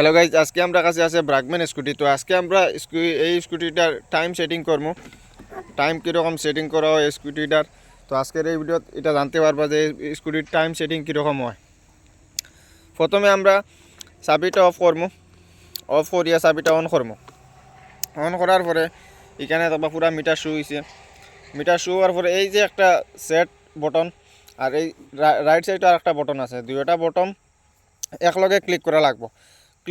Hello guys আজকে আমরা কাছে আছে ব্রাকম্যান স্কুটি তো আজকে আমরা এই স্কুটিটার টাইম সেটিং করব টাইম কীরকম সেটিং করা হয় স্কুটিটার তো আজকের এই ভিডিওত এটা জানতে পারবা যে স্কুটির টাইম সেটিং কীরকম হয়। প্রথমে আমরা চাবিটা অফ করব অফ করিয়া চাবিটা অন করব অন করার পরে এখানে তারপর পুরা মিটার শু হয়েছে মিটার শু হওয়ার পরে এই যে একটা সেট বটন আর এই রাইট সাইডে আর একটা বটন আছে। দুইটা বটন একলগে ক্লিক করা লাগবো।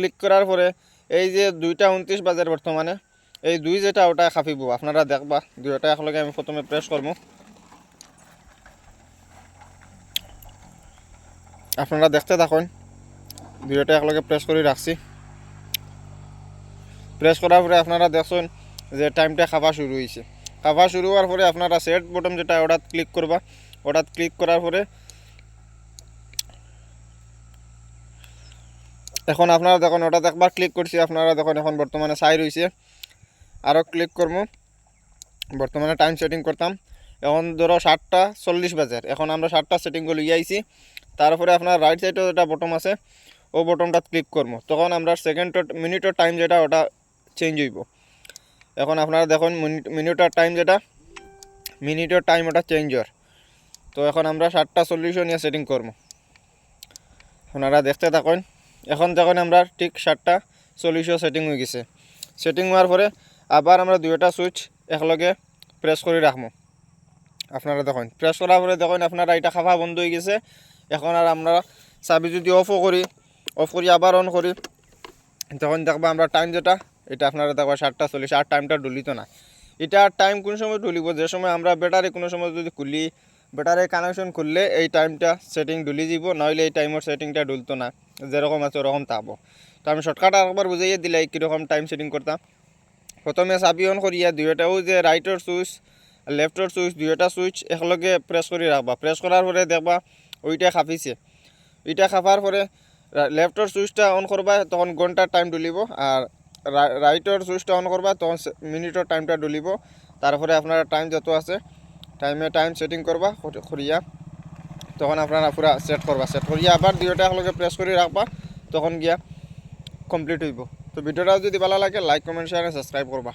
ক্লিক করার পরে এই যে দুইটা উনত্রিশ বাজের বর্তমানে এই দুই যেটা ওটা খাপিব। আপনারা দেখবা, দুইটা একলগে আমি প্রথমে প্রেস করব। আপনারা দেখতে থাকুন, দুইটা একলগে প্রেস করে রাখছি প্রেস করার পরে আপনারা দেখছেন যে টাইমটা খাওয়া শুরু হয়েছে খাওয়া শুরু হওয়ার পরে আপনারা সেট বটন যেটা, ওটাত ক্লিক করবা ওটাত ক্লিক করার পরে এখন আপনারা দেখুন ওটা একবার ক্লিক করছি, আপনারা দেখুন এখন বর্তমানে সাই রয়েছে আরও ক্লিক করব। বর্তমানে টাইম সেটিং করতাম। এখন ধরো সাতটা চল্লিশ বাজার এখন আমরা সাতটা সেটিং করে আইছি। তারপরে আপনার রাইট সাইডে যেটা বটম আছে, ও বটমটা ক্লিক করব। তখন আমরা সেকেন্ড মিনিটের টাইম যেটা, ওটা চেঞ্জ হইব। এখন আপনারা দেখুন মিনিটের টাইম যেটা মিনিটের টাইম ওটা চেঞ্জ হওয়ার। তো এখন আমরা সাতটা চল্লিশও নিয়ে সেটিং করব। আপনারা দেখতে থাকুন। এখন যখন আমরা ঠিক সাতটা চল্লিশও সেটিং হয়ে গেছে। সেটিং হওয়ার পরে আবার আমরা দুইটা সুইচ একলগে প্রেস করে রাখব আপনারা দেখুন প্রেস করার পরে দেখুন আপনারা এটা খাফা বন্ধ হয়ে গেছে। এখন আর আমরা চাবি যদি অফও করি অফ করি আবার অন করি তখন দেখবা আমরা টাইম যেটা, এটা আপনারা দেখবা সাতটা চল্লিশ আর টাইমটা ডুলিত না। এটা টাইম কোন সময় ডুলিব? যে সময় আমরা ব্যাটারি কোনো সময় যদি খুলি ব্যাটারি কানেকশন করলে এই টাইমটা সেটিং ডুলি যাব, নইলে এই টাইমের সেটিংটা ডুলতো না। যেরকম আছে ওরকম তাবো তো আমি শর্টকাট একবার বুঝাইয়ে দিলাই কীরকম টাইম সেটিং করতাম। প্রথমে চাবি অন করিয়া দুইটাও যে রাইটর সুইচ লেফটর সুইচ দুইটা সুইচ একলগে প্রেস করে রাখবা প্রেস করার পরে দেখবা ওইটা খাপিছে। ওইটা খাপার পরে লেফটর সুইচটা অন করবা তখন ঘণ্টার টাইম ডুলিব আর রাইটর সুইচটা অন করবা তখন মিনিটর টাইমটা ডুলিব তারপরে আপনার টাইম যত আছে টাইমে টাইম সেটিং করবা করি- করিয়া তখন আপনারা পুরা সেট করবা সেট করিয়া আবার দুইটা একলগে প্রেস করে রাখবা তখন গিয়া কমপ্লিট হইব। তো ভিডিওটা যদি ভালো লাগে লাইক কমেন্ট শেয়ার সাবস্ক্রাইব করবা